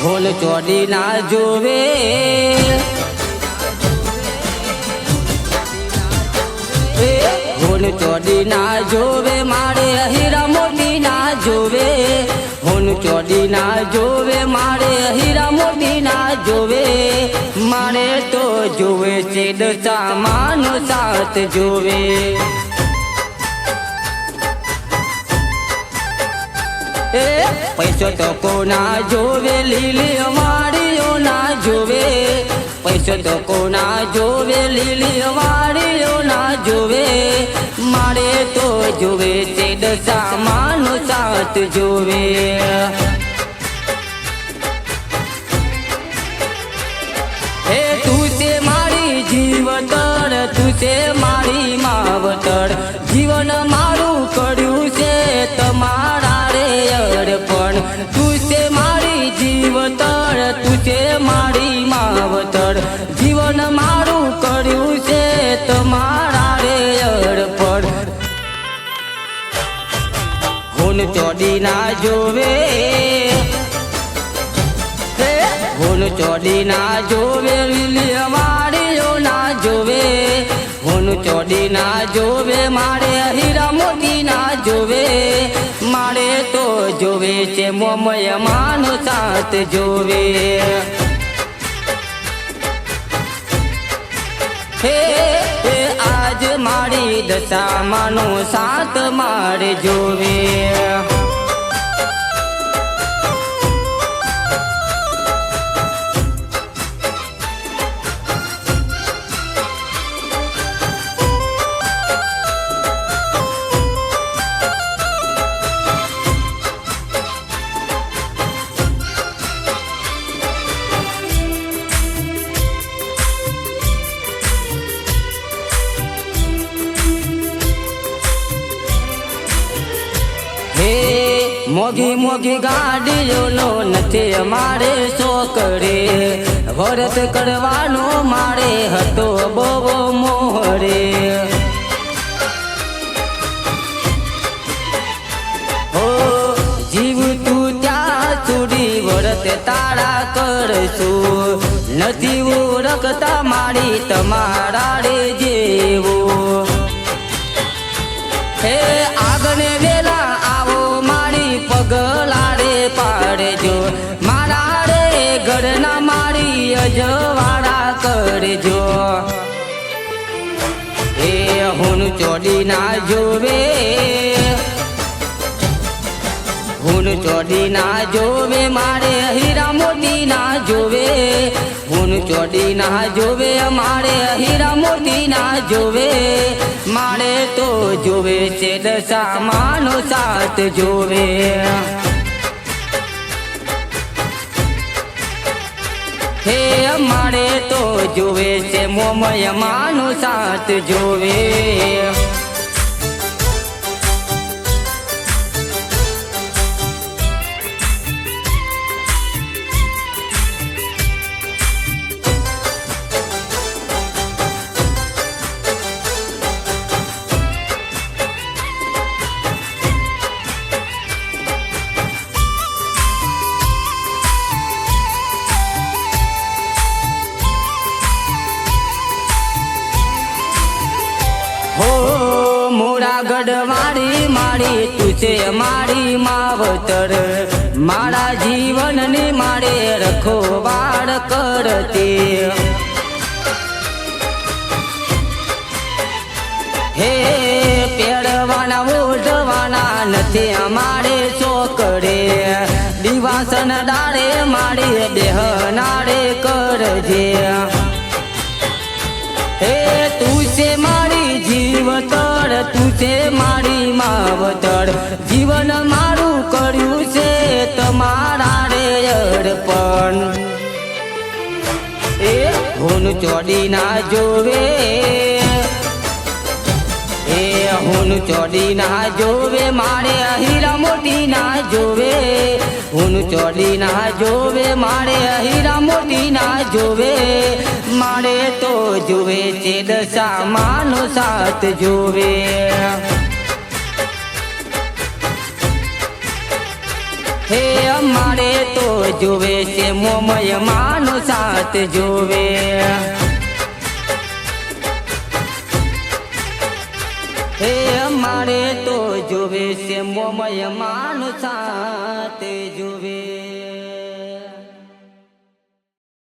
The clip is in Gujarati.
ઢોલ ચોડી ના જોવે. ઢોલ ચોડી ના જોવે, મારે હીરા મોટી ના જોવે. હોન ચોડી ના જોવે, મારે હીરા મોટી ના જોવે. મારે તો જોવે છે માનો સાથ જોવે. એ, પૈસો તો કોના જોવે, લીલી વાડીઓ ના જોવે. પૈસો તો કોના જોવે, લીલી વાડીઓ ના જોવે. મારે તો જોવે, તે દશા સાથ જોવે. હે તું છે મારી જીવતર તું છે મારી માવતર જીવન તું છે મારી જીવતર તું છે મારી માવતર જીવન મારું કર્યું છે તમારા રે અર્પણ. હોન ચોડી ના જોવે. હોન ચોડી ના જોવે, લીલી વાડીઓ ના જોવે. હોન ચોડી ના જોવે, મારે હીરા મોતી ના જોવે. જોવે છે મોમય માનો સાથ જોવે. હે આજ મારી દશા માનો સાથ મારે જોવે. મોગી મોગી ગાડીઓનો નથી અમારે શોકરે વરત કરવાનો મારે હતો બહુ મોહરે. જીવ તું ત્યાં સુધી વરત તારા કરશું. નથી ઓળખતા મારી તમારા રે મારી કરજો. એ હું ચોડી ના જોવે. હું ચોડી ના જોવે, મારે હીરા મોતી ના જોવે. હું ચોડી ના જોવે, મારે હીરા મોતી ના જોવે. મારે તો જોવે છે દશા માનો સાથ જોવે. હે મારે તો જોવે છે મોમય માનું સાથ જોવે. મોરા ગઢવાળી મારી તું છે મારી માવતર. મારા જીવનને મારે રખોવાળ કરતી. હે પેડવાના, ઓઢવાના, નથી અમારે ચોકડે. દિવાસન ડાળે મારે બેહનાડે ચોડી ના જોવે. એ હું ચોડી ના જોવે, મારે અહીરા મોટી ના જોવે. હું ચોડી ના જોવે, મારે અહીરા મોટી ના જોવે. મારે તો જોવે છે દશા માનો સાથ જોવે. હે અમારે તો જોવે છે મોમય માનો સાથ જોવે. હે અમારે તો જોવે છે મોમય માનો સાથ જોવે.